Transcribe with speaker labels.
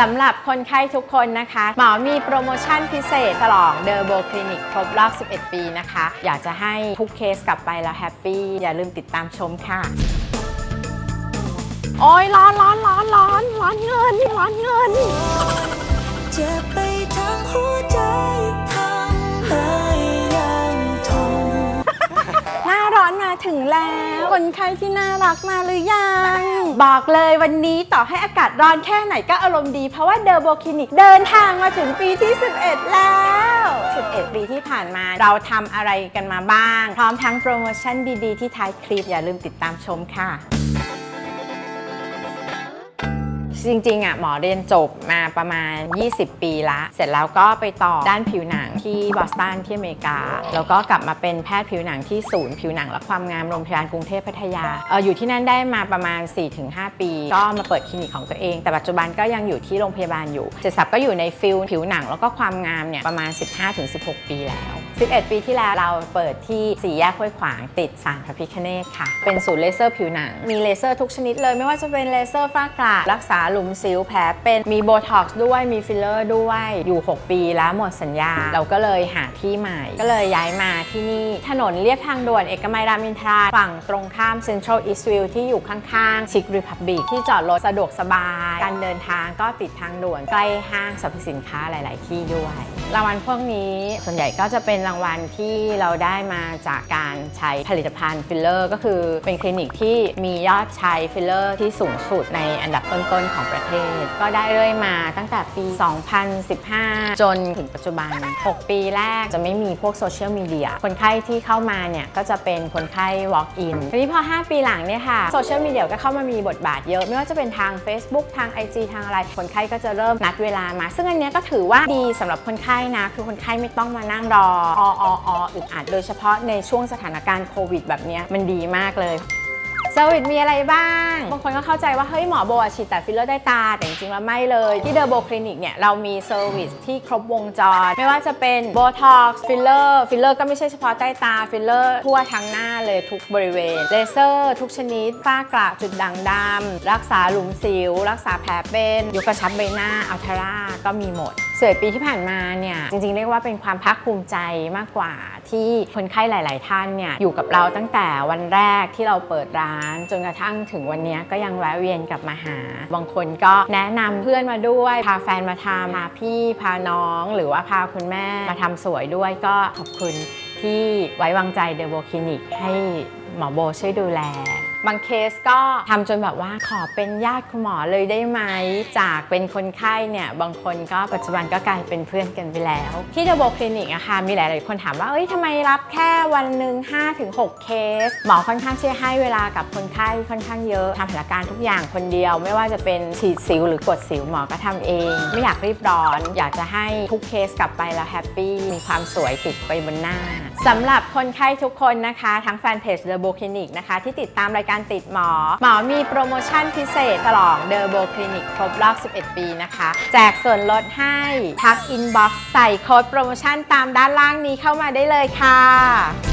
Speaker 1: สำหรับคนไข้ทุกคนนะคะ หมอมีโปรโมชั่นพิเศษตลองเดอร์โบคลินิกครบรอบ 11 ปีนะคะ อยากจะให้ทุกเคสกลับไปแล้วแฮปปี้ อย่าลืมติดตามชมค่ะ โอ้ยร้อนร้อนร้อนร้อนร้อนเงินร้อนเงิน
Speaker 2: จ็บไป
Speaker 1: ถึงแล้ว คนไข้ที่น่ารักมาหรือยัง บอกเลยวันนี้ต่อให้อากาศร้อนแค่ไหนก็อารมณ์ดี เพราะว่าเดอร์โบคลินิกเดินทางมาถึงปีที่ 11 แล้ว 11 ปีที่ผ่านมาเราทำอะไรกันมาบ้าง พร้อมทั้งโปรโมชั่นดีๆ ที่ท้ายคลิปอย่าลืมติดตามชมค่ะ จริงๆอะหมอเรียนจบมาประมาณ 20 ปีละ เสร็จแล้วก็ไปต่อด้านผิวหนังที่บอสตันที่อเมริกา แล้วก็กลับมาเป็นแพทย์ผิวหนังที่ศูนย์ผิวหนังและความงามโรงพยาบาลกรุงเทพพัทยาเอออยู่ที่นั่นได้มาประมาณ 4-5 ปี ก็มาเปิดคลินิกของตัวเอง แต่ปัจจุบันก็ยังอยู่ที่โรงพยาบาลอยู่เจสับก็อยู่ในฟิลผิวหนังแล้วก็ความงามเนี่ยประมาณ 15-16 ปีแล้ว 11 ปีที่แล้วเราเปิดที่สี่แยกห้วยขวางติดสารพระพิคเนตค่ะ เป็นศูนย์เลเซอร์ผิวหนังมีเลเซอร์ทุกชนิดเลยไม่ว่าจะเป็นเลเซอร์ฝ้ากระรักษาหลุมสิวแผลเป็นมีโบท็อกซ์ด้วยมีฟิลเลอร์ด้วยอยู่ 6 ปีแล้วหมดสัญญา เราก็เลยหาที่ใหม่ ก็เลยย้ายมาที่นี่ถนนเลียบทางด่วนเอกมัยรามอินทราฝั่งตรงข้ามเซ็นทรัลอีสต์วิวที่อยู่ข้างๆชิครีพับบิกที่จอดรถสะดวกสบาย การเดินทางก็ติดทางด่วนใกล้ห้างสรรพสินค้าหลาย ๆ ที่ด้วย รางวัลพวกนี้ส่วนใหญ่ก็จะเป็นรางวัลที่เราได้มาจากการใช้ผลิตภัณฑ์ฟิลเลอร์ ก็คือเป็นคลินิกที่มียอดใช้ฟิลเลอร์ที่สูงสุดในอันดับต้นๆของประเทศ ก็ได้เรื่อยมาตั้งแต่ปี 2015 จนถึงปัจจุบัน 6 ปีแรกจะไม่มีพวกโซเชียลมีเดีย คนไข้ที่เข้ามาเนี่ยก็จะเป็นคนไข้ walk in ทีนี้พอ 5 ปีหลังเนี่ยค่ะโซเชียลมีเดียก็เข้ามามีบทบาทเยอะ ไม่ว่าจะเป็นทาง Facebook ทาง IG ทางอะไร คนไข้ก็จะเริ่มนัดเวลามา ซึ่งอันเนี้ยก็ถือว่าดีสำหรับคนไข้นะ คือคนไข้ไม่ต้องมานั่งรออออออึดอัดโดยเฉพาะในช่วงสถานการณ์โควิดแบบเนี้ยมันดีมากเลย เซอร์วิสมีอะไรบ้าง บางคนก็เข้าใจว่า เฮ้ย หมอโบฉีดแต่ฟิลเลอร์ใต้ตา แต่จริงๆแล้วไม่เลย ที่เดอร์โบคลินิกเนี่ย เรามีเซอร์วิสที่ครบวงจร ไม่ว่าจะเป็นโบท็อกซ์ฟิลเลอร์ฟิลเลอร์ก็ไม่ใช่เฉพาะใต้ตา ฟิลเลอร์ทั่วทั้งหน้าเลยทุกบริเวณเลเซอร์ทุกชนิดฝ้ากระจุดด่างดำรักษาหลุมสิว รักษาแผลเป็นยกกระชับใบหน้าอัลทาร่าก็มีหมดเสยปีที่ผ่านมาเนี่ยจริงๆเรียกว่าเป็นความภาคภูมิใจมากกว่าที่คนไข้หลาย ๆ ท่านเนี่ยอยู่กับเราตั้งแต่วันแรกที่เราเปิดร้านจนกระทั่งถึงวันนี้ก็ยังแวะเวียนกลับมาหา บางคนก็แนะนำเพื่อนมาด้วย พาแฟนมาทำพาพี่พาน้อง หรือว่าพาคุณแม่มาทำสวยด้วยก็ขอบคุณที่ไว้วางใจเดโบคลินิกให้หมอโบช่วยดูแล บางเคสก็ทำจนแบบว่าขอเป็นญาติคุณหมอเลยได้ไหม จากเป็นคนไข้เนี่ย บางคนก็ปัจจุบันก็กลายเป็นเพื่อนกันไปแล้ว ที่เดโบคลินิกอะค่ะมีหลาย ๆ คนถามว่า เอ้ยทำไมรับแค่วันหนึ่ง5-6 เคส หมอค่อนข้างที่จะให้เวลากับคนไข้ค่อนข้างเยอะทำพลัการทุกอย่างคนเดียว ไม่ว่าจะเป็นฉีดสิวหรือกดสิวหมอก็ทำเอง ไม่อยากรีบร้อน อยากจะให้ทุกเคสกลับไปแล้วแฮปปี้มีความสวยติดไปบนหน้า สำหรับคนไข้ทุกคนนะคะ ทั้งแฟนเพจ The Bo Clinic นะคะ ที่ติดตามรายการติดหมอ หมอมีโปรโมชั่นพิเศษฉลอง The Bo Clinic ครบรอบ 11 ปีนะคะ แจกส่วนลดให้ทักอินบ็อกซ์ใส่โค้ดโปรโมชั่นตามด้านล่างนี้เข้ามาได้เลยค่ะ